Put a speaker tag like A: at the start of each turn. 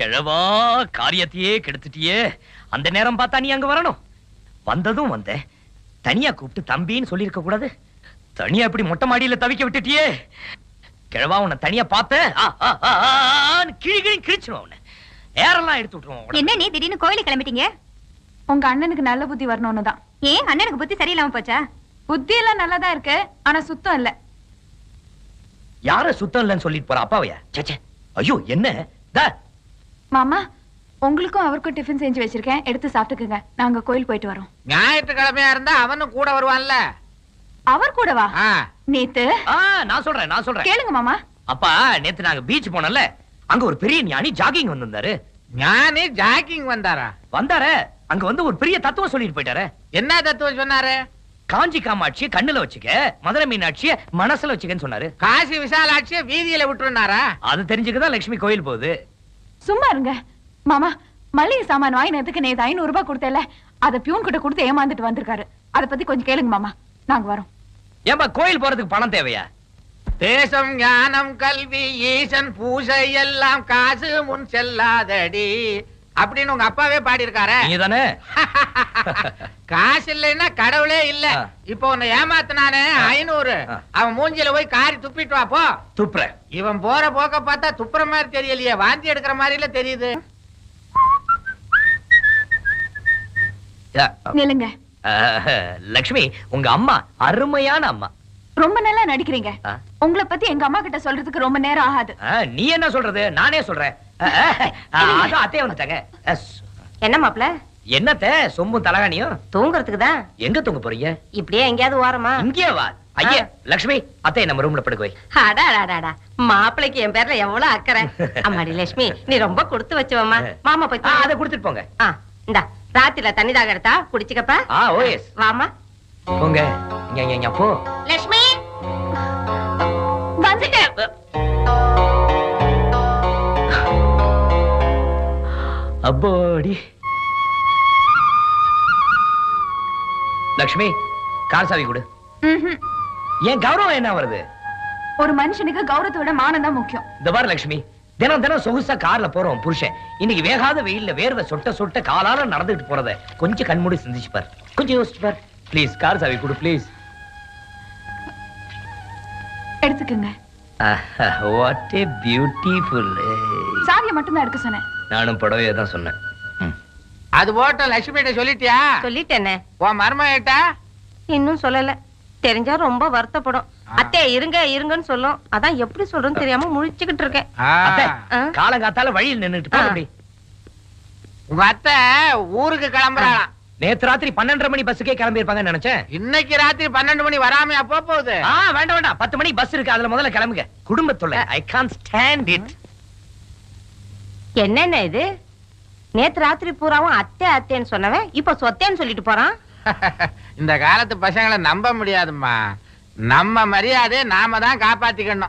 A: கிழவா காரியத்தையே கெடுத்துட்டியே. அந்த நேரம் பார்த்தா நீ அங்க வரணும். வந்ததும் வந்த. தனியா கூப்பிட்டு தம்பின்னு சொல்லியிருக்க கூடாது. தனியா இப்படி மொட்டை மாடியில தவிக்க விட்டுட்டியே. கிழவா உன்னை தனியா பார்த்தேன் கிழி கிழி கிழிச்சிருவான் உன்னை. ஏரெல்லாம் எடுத்து விட்டுருவான்.
B: என்ன நீ திடீர்னு கோயிலுக்கு கிளம்பிட்டீங்க?
C: உங்க அண்ணனுக்கு நல்ல புத்தி வரணும்னு தான்.
B: ஏன்? அண்ணனுக்கு புத்தி சரியில்லாம போச்சா?
C: புத்தி எல்லாம் நல்லா தான் இருக்கு ஆனா சுத்தம் இல்ல.
A: யார சுத்தம் இல்லைன்னு சொல்லிட்டு போற அப்பாவையா? ச்சே, ச்சே. ஐயோ என்ன? தா,
C: மாமா உங்களுக்கும் அவருக்கும் டிஃபன் செஞ்சு வச்சிருக்கேன். எடுத்து சாப்பிட்டுக்குங்க. நாங்க கோயில் போயிட்டு வரோம்.
D: ஞாயிற்றுக்கிழமையா இருந்தா அவனும் கூட வருவான்ல.
C: அவர் கூடவா? நேத்து?
A: ஆ, நான் சொல்றேன் நான் சொல்றேன்.
C: கேளுங்க மாமா.
A: அப்பா நேத்து நாங்க பீச் போனோம்ல அங்க ஒரு பெரிய ஞானி ஜாகிங் வந்திருந்தாரு.
D: ஞானி ஜாக்கிங் வந்தாரா?
A: வந்தாரே அங்க வந்து ஒரு பெரிய தத்துவம் சொல்லிட்டு போயிட்டாரு.
D: என்ன தத்துவம் சொன்னாரு?
A: காஞ்சி காமாட்சிய கண்ணுல வச்சுக்க மதுரை மீனாட்சிய மனசுல வச்சுக்கன்னு சொன்னாரு.
D: காசி விசாலாட்சிய வீதியில விட்டுருனாரா
A: அது தெரிஞ்சுக்கதான் லட்சுமி கோயில் போகுது.
C: சும்மா இருங்க. மாமா மளிகை சாமான் வாங்கினதுக்கு நேத்து ஐநூறு ரூபாய் கொடுத்தேல அத பியூன் கிட்ட கொடுத்து ஏமாந்துட்டு வந்திருக்காரு. அத பத்தி கொஞ்சம் கேளுங்க மாமா. நாங்க வரோம்.
A: ஏன்பா கோயில் போறதுக்கு பணம் தேவையா?
D: தேசம் ஞானம் கல்வி ஈசன் பூசை எல்லாம் காசு முன் செல்லாதடி. அப்படின்னு உங்க அப்பாவே பாடியிருக்காரே.
A: நீங்க தானே
D: காசு இல்லைன்னா கடவுளே இல்ல. இப்போ உன்னை ஏமாத்தினானே. ஐநூறு. அவன் மூஞ்சில போய் காரி துப்பிட்டு வா போ.
A: துப்புற
D: இவன் போற போக்க பார்த்தா துப்புற மாதிரி தெரியலையே. வாந்தி எடுக்கிற மாதிரில தெரியுது.
A: யா,
C: நில்லுங்க.
A: அஹ், லட்சுமி உங்க அம்மா அருமையான அம்மா.
C: ரொம்ப நல்லா நடிக்கிறீங்க. உங்களை பத்தி எங்க அம்மா கிட்ட சொல்றதுக்கு ரொம்ப நேரம் ஆகாது.
A: நீ என்ன சொல்றது? நானே சொல்றேன். அத்தைய வந்துட்டாங்க.
E: என்ன மாப்ள
A: என்னத்த? சொம்பும் தலகாணியும்?
E: தூங்குறதுக்கு தான்
A: எங்க தூங்க போறீங்க?
E: இப்படியே எங்கேயாவது ஓரமா?
A: இங்கே வா. ஐயா லட்சுமி அத்தை நம்ம ரூம்ல படுக்க வை.
E: அடா அடா, அடா மாப்பிளைக்கு என் பேர்ல எவ்வளவு அக்கறை? அம்மாடி லட்சுமி நீ ரொம்ப கொடுத்து வச்சவம்மா. மாமா போய்.
A: அதை கொடுத்துட்டு போங்க.
E: இந்தா ராத்திரில தண்ணி தாக எடுத்தா குடிச்சுக்கப்பா. வாமா
A: போங்க. இங்க இங்க, இங்க போ.
E: லட்சுமி
A: அப்பாடி. லக்ஷ்மி கார் சாவி கொடு. ஏன் கௌரவம் என்ன வருது?
C: ஒரு மனுஷனுக்கு கௌரவத்தை விட மானம் தான் முக்கியம்.
A: இந்த பாரு லட்சுமி தினம் தினம் சொகுசா கார்ல போறோம் புருஷன். இன்னைக்கு வேகாத வெயில்ல வேர்வை சொட்ட சொட்ட காலால நடந்துட்டு போறத கொஞ்சம் கண்மூடி சிந்திச்சு பார். கொஞ்சம் யோசிச்சு பார். ப்ளீஸ் கார் சாவி கொடு ப்ளீஸ்
C: எடுத்துக்குங்க.
A: வாட் ஏ பியூட்டிஃபுல்
C: சாவியை மட்டும் தான் எடுக்க சொன்னேன்.
A: நானும் புடவையே தான் சொன்னேன்.
D: அது போட்ட லட்சுமிகிட்ட சொல்லிட்டியா?
E: சொல்லிட்டேனே.
D: உன் மருமகிட்ட?
E: இன்னும் சொல்லல. தெரிஞ்சா ரொம்ப வருத்தப்படும். அத்தை இருங்க இருங்கன்னு சொல்லும். அதான் எப்படி சொல்றேன்னு தெரியாம முழிச்சுக்கிட்டு இருக்கேன்.
A: காலங்காத்தால வழியில் நின்னுட்டு
D: உங்க அத்தை ஊருக்கு கிளம்புறாளாம்.
A: நேத்து ராத்திரி பன்னெண்டரை மணி பஸ்ஸுக்கே கிளம்பி இருப்பாங்கன்னு நினைச்சேன்.
D: இன்னைக்கு ராத்திரி பன்னெண்டு மணி வராமையா போக போகுது?
A: ஆ வேண்டாம் வேண்டாம். பத்து மணிக்கு பஸ் இருக்கு. அதுல முதல்ல கிளம்புங்க. குடும்பத்தொல்லை ஐ கான் ஸ்டாண்ட் இட்
E: என்னென்ன இது? நேத்து ராத்திரி பூராவும் அத்தை அத்தைன்னு சொன்னவன் இப்ப சொத்தேன்னு சொல்லிட்டு போறான்?
D: இந்த காலத்து பசங்களை நம்ப முடியாதும்மா. நம்ம மரியாதை நாம தான் காப்பாத்திக்கணும்.